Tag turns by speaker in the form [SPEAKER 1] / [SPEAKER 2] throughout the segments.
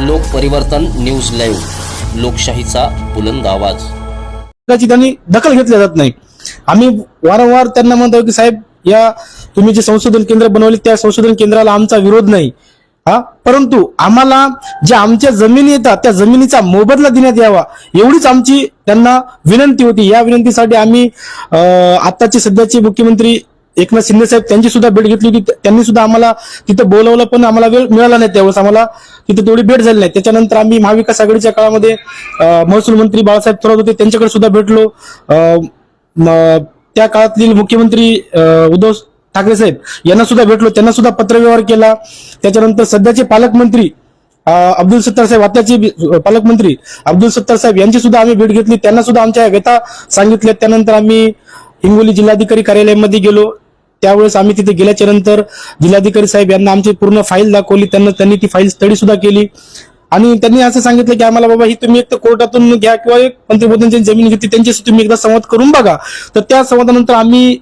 [SPEAKER 1] लोक परिवर्तन news live. लोकशाहीचा बुलंद आवाज
[SPEAKER 2] त्याची त्यांनी दखल घेतली जात नाही. आम्ही वारंवार त्यांना म्हणतो की साहेब या तुम्ही जे संशोधन केंद्र बनवले त्या संशोधन केंद्राला आमचा विरोध नाही. हा? परंतु आम्हाला ज्या आमच्या जमिनी येतात त्या जमिनीचा मोबदला देण्यात यावा एवढीच आमची त्यांना विनंती होती. या विनंतीसाठी आम्ही आत्ताचे सध्याचे मुख्यमंत्री एकनाथ शिंदे साहेब त्यांची सुद्धा भेट घेतली होती. त्यांनी सुद्धा आम्हाला तिथं बोलवलं पण आम्हाला वेळ मिळाला नाही त्यावेळेस. आम्हाला तिथे तेवढी भेट झाली नाही. त्याच्यानंतर आम्ही महाविकास आघाडीच्या काळामध्ये महसूल मंत्री बाळासाहेब थोरात होते त्यांच्याकडे सुद्धा भेटलो. त्या काळातील मुख्यमंत्री उद्धव ठाकरे साहेब यांना सुद्धा भेटलो. त्यांना सुद्धा पत्रव्यवहार केला. त्याच्यानंतर सध्याचे पालकमंत्री अब्दुल सत्तार साहेब आताचे पालकमंत्री अब्दुल सत्तार साहेब यांची सुद्धा आम्ही भेट घेतली. त्यांना सुद्धा आमच्या व्यथा सांगितल्या. त्यानंतर आम्ही हिंगोली जिल्हाधिकारी कार्यालयामध्ये गेलो. त्यावेळेस आम्ही तिथे गेल्याच्यानंतर जिल्हाधिकारी साहेब यांना आमची पूर्ण फाईल दाखवली. त्यांना त्यांनी ती फाईल स्टडी सुद्धा केली. आणि त्यांनी असं सांगितलं की आम्हाला बाबा ही तुम्ही एक तर कोर्टातून घ्या किंवा एक मंत्रिपदांची जमीन घेतली त्यांच्याशी तुम्ही एकदा संवाद करून बघा. तर त्या संवादानंतर आम्ही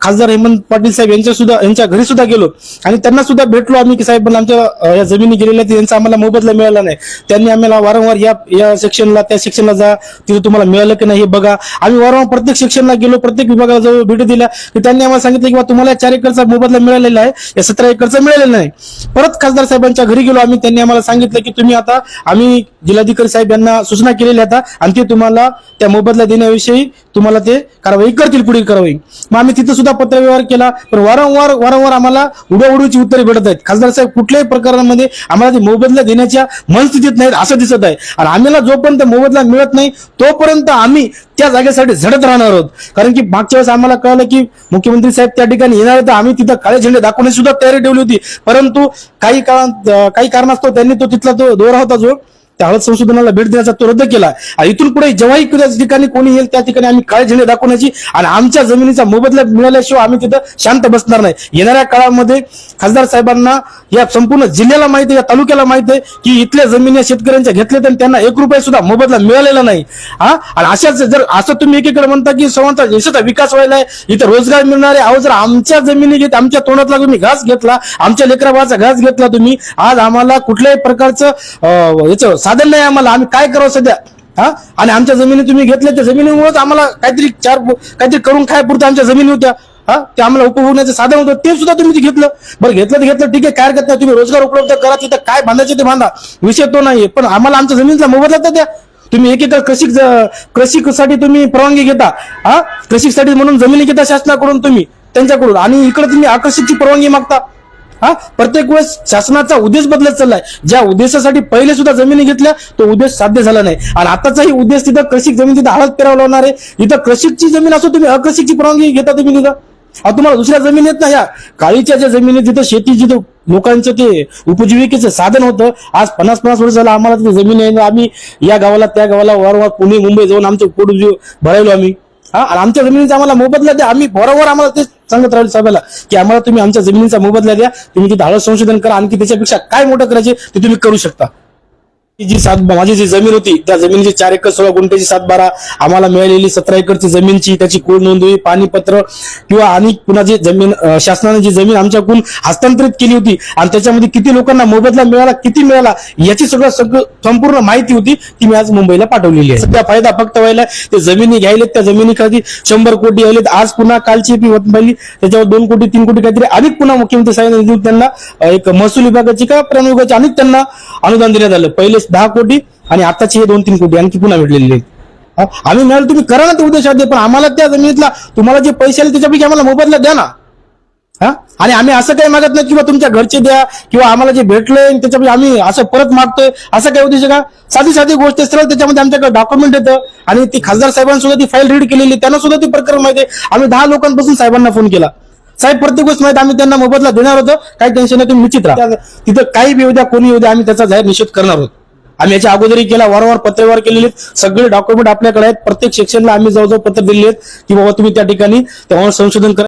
[SPEAKER 2] खासदार हेमंत पाटील साहेब यांच्या सुद्धा यांच्या घरी सुद्धा गेलो. आणि त्यांना सुद्धा भेटलो आम्ही की साहेब आमच्या या जमिनी गेलेल्या यांचा आम्हाला मोबदला मिळाला नाही. त्यांनी आम्हाला वारंवार या या सेक्शनला त्या सेक्शनला जा तिथे तुम्हाला मिळालं की नाही हे बघा. आम्ही वारंवार प्रत्येक सेक्शनला गेलो प्रत्येक विभागाला जवळ भेट दिल्या की त्यांनी आम्हाला सांगितलं की तुम्हाला चार एकरचा मोबदला मिळालेला आहे या सतरा एकरचा मिळालेला नाही. परत खासदार साहेबांच्या घरी गेलो आम्ही त्यांनी आम्हाला सांगितलं की तुम्ही आता आम्ही जिल्हाधिकारी साहेब यांना सूचना केलेल्या आता आणि ते तुम्हाला त्या मोबदला देण्याविषयी तुम्हाला ते कारवाई करतील पुढील कारवाई. मग आम्ही तिथे सुद्धा पत्रव्यवहार केला पण वारंवार वारंवार आम्हाला उडवडूची उत्तरे भेटत आहेत. खासदार साहेब कुठल्याही प्रकारामध्ये आम्हाला ते मोबदला देण्याच्या मनस्थितीत नाहीत असं दिसत आहे. आणि आम्हाला जोपर्यंत मोबदला मिळत नाही तोपर्यंत आम्ही त्या जागेसाठी झडत राहणार आहोत. कारण की मागच्या वेळेस आम्हाला कळलं की मुख्यमंत्री साहेब त्या ठिकाणी येणार तर आम्ही तिथं काळे झेंडे दाखवण्याची सुद्धा तयारी ठेवली होती. परंतु काही काळात काही कारणास्तव त्यांनी तो तिथला तो दोरा होता जो त्या हळद संशोधनाला भेट देण्याचा तो रद्द केला. आणि इथून पुढे जेव्हाही त्या ठिकाणी कोणी येईल त्या ठिकाणी आम्ही काळे झेंडे दाखवण्याची आणि आमच्या जमिनीचा मोबदला मिळाल्याशिवाय आम्ही तिथं शांत बसणार नाही. येणाऱ्या काळामध्ये खासदार साहेबांना या संपूर्ण जिल्ह्याला माहिती आहे या तालुक्याला माहिती आहे की इथल्या जमिनी या शेतकऱ्यांच्या घेतल्या तर त्यांना एक रुपया सुद्धा मोबदला मिळालेला नाही. हा? आणि अशाच जर असं तुम्ही एकीकडे म्हणता की सर्वांचा देशाचा विकास व्हायला आहे इथं रोजगार मिळणार आहे अहो जर आमच्या जमिनी घेत आमच्या तोंडातला तुम्ही घास घेतला आमच्या लेकराबाचा घास घेतला तुम्ही आज आम्हाला कुठल्याही प्रकारचं अं, याचं साधन नाही आम्हाला. आम्ही काय करावं सध्या? हा? आणि आमच्या जमिनी तुम्ही घेतल्या त्या जमिनीमुळेच आम्हाला काहीतरी चार काहीतरी करून खायपुरतं आमच्या जमिनी होत्या. हा? ते आम्हाला उपभोगण्याचं साधन होतं. ते सुद्धा तुम्ही घेतलं. बरं घेतलं तर घेतलं. ठीक आहे काय करत नाही. तुम्ही रोजगार उपलब्ध करा तिथं. काय बांधायचे ते बांधा. विषय तो नाही पण आम्हाला आमच्या जमिनीचा मोबदला तर द्या. तुम्ही एकेका कृषी कृषीसाठी तुम्ही परवानगी घेता. हा? कृषीसाठी म्हणून जमिनी घेता शासनाकडून तुम्ही त्यांच्याकडून. आणि इकडे तुम्ही आकर्षितची परवानगी मागता. हा? प्रत्येक वेळेस शासनाचा उद्देश बदलत चाललाय. ज्या उद्देशासाठी पहिले सुद्धा जमिनी घेतल्या तो उद्देश साध्य झाला नाही. आणि आताचाही उद्देश तिथं कृषिक जमीन तिथं हळद पेरावं लावणार आहे. इथं कृषिकची जमीन असो तुम्ही अकृषिकची परवानगी घेता तुम्ही तिथं तुम्हाला दुसऱ्या जमीन येत ना ह्या काळीच्या ज्या जमिनी तिथं शेती जिथं लोकांचं ते उपजीविकेचं साधन होतं. आज पन्नास पन्नास वर्ष झालं आम्हाला तिथे जमीन आहे. ना आम्ही या गावाला त्या गावाला वारंवार पुणे मुंबई जाऊन आमचे पोट भरायलो आम्ही. हा? आणि आमच्या जमिनीचा आम्हाला मोबदला द्या. आम्ही बरोबर आम्हाला तेच सांगत राहील साहेबाला की आम्हाला तुम्ही आमच्या जमिनीचा मोबदला द्या तुम्ही ते हळद संशोधन करा आणखी त्याच्यापेक्षा काय मोठं करायचे ते तुम्ही करू शकता. जी सात माझी जी जमीन होती त्या जमिनीची चार एकर सोळा गुंठ्याची सात बारा आम्हाला मिळालेली सतरा एकरची जमीनची त्याची कोण नोंदणी पाणीपत्र किंवा आणि पुन्हा जी जमीन शासनाने जी जमीन आमच्याकडून हस्तांतरित केली होती आणि त्याच्यामध्ये किती लोकांना मोबदला मिळाला किती मिळाला याची सगळं सगळं संपूर्ण माहिती होती ती मी आज मुंबईला पाठवलेली आहे. सध्या फायदा फक्त व्हायला ते जमिनी घ्यायलेत त्या जमिनी खाली शंभर कोटी आलेत. आज पुन्हा कालची फी होत पाहिली त्याच्यावर दोन कोटी तीन कोटी काहीतरी अनेक पुन्हा मुख्यमंत्री साहेबांनी त्यांना एक महसूल विभागाची का प्राणी विभागाची अनेक त्यांना अनुदान देण्यात आलं. पहिले दहा कोटी आणि आताची हे दोन तीन कोटी आणखी पुन्हा भेटलेले आहेत. हा, आम्ही म्हणाल तुम्ही करा ना ते उद्देश पण आम्हाला त्या जमिनीतला तुम्हाला जे पैसे आले त्याच्यापैकी आम्हाला मोबदला द्या ना. हा? आणि आम्ही असं काही मागत नाही किंवा तुमच्या घरचे द्या किंवा आम्हाला जे भेटलंय त्याच्यापैकी आम्ही असं परत मागतोय. असं काही उद्देश आहे का? साधी साधी गोष्ट असतात त्याच्यामध्ये आमच्याकडे डॉक्युमेंट येतं. आणि ती खासदार साहेबांनी सुद्धा ती फाईल रीड केलेली त्यांना सुद्धा ती प्रकरण माहिती आम्ही दहा लोकांपासून साहेबांना फोन केला. साहेब प्रत्येक गोष्ट माहिती आम्ही त्यांना मोबदला देणार होतो. काही टेन्शन नाही तुम्ही निश्चित राहा. तिथं काही बी उद्या कोणी उद्या आम्ही त्याचा जाहीर निषेध करणार आहोत. आम्ही याच्या अगोदरही केला वारंवार पत्रव्यवहार केलेले सगळे डॉक्युमेंट आपल्याकडे आहेत. प्रत्येक सेक्शनला आम्ही जवळजवळ पत्र दिलेले आहेत की बाबा तुम्ही त्या ठिकाणी तेव्हा संशोधन करा.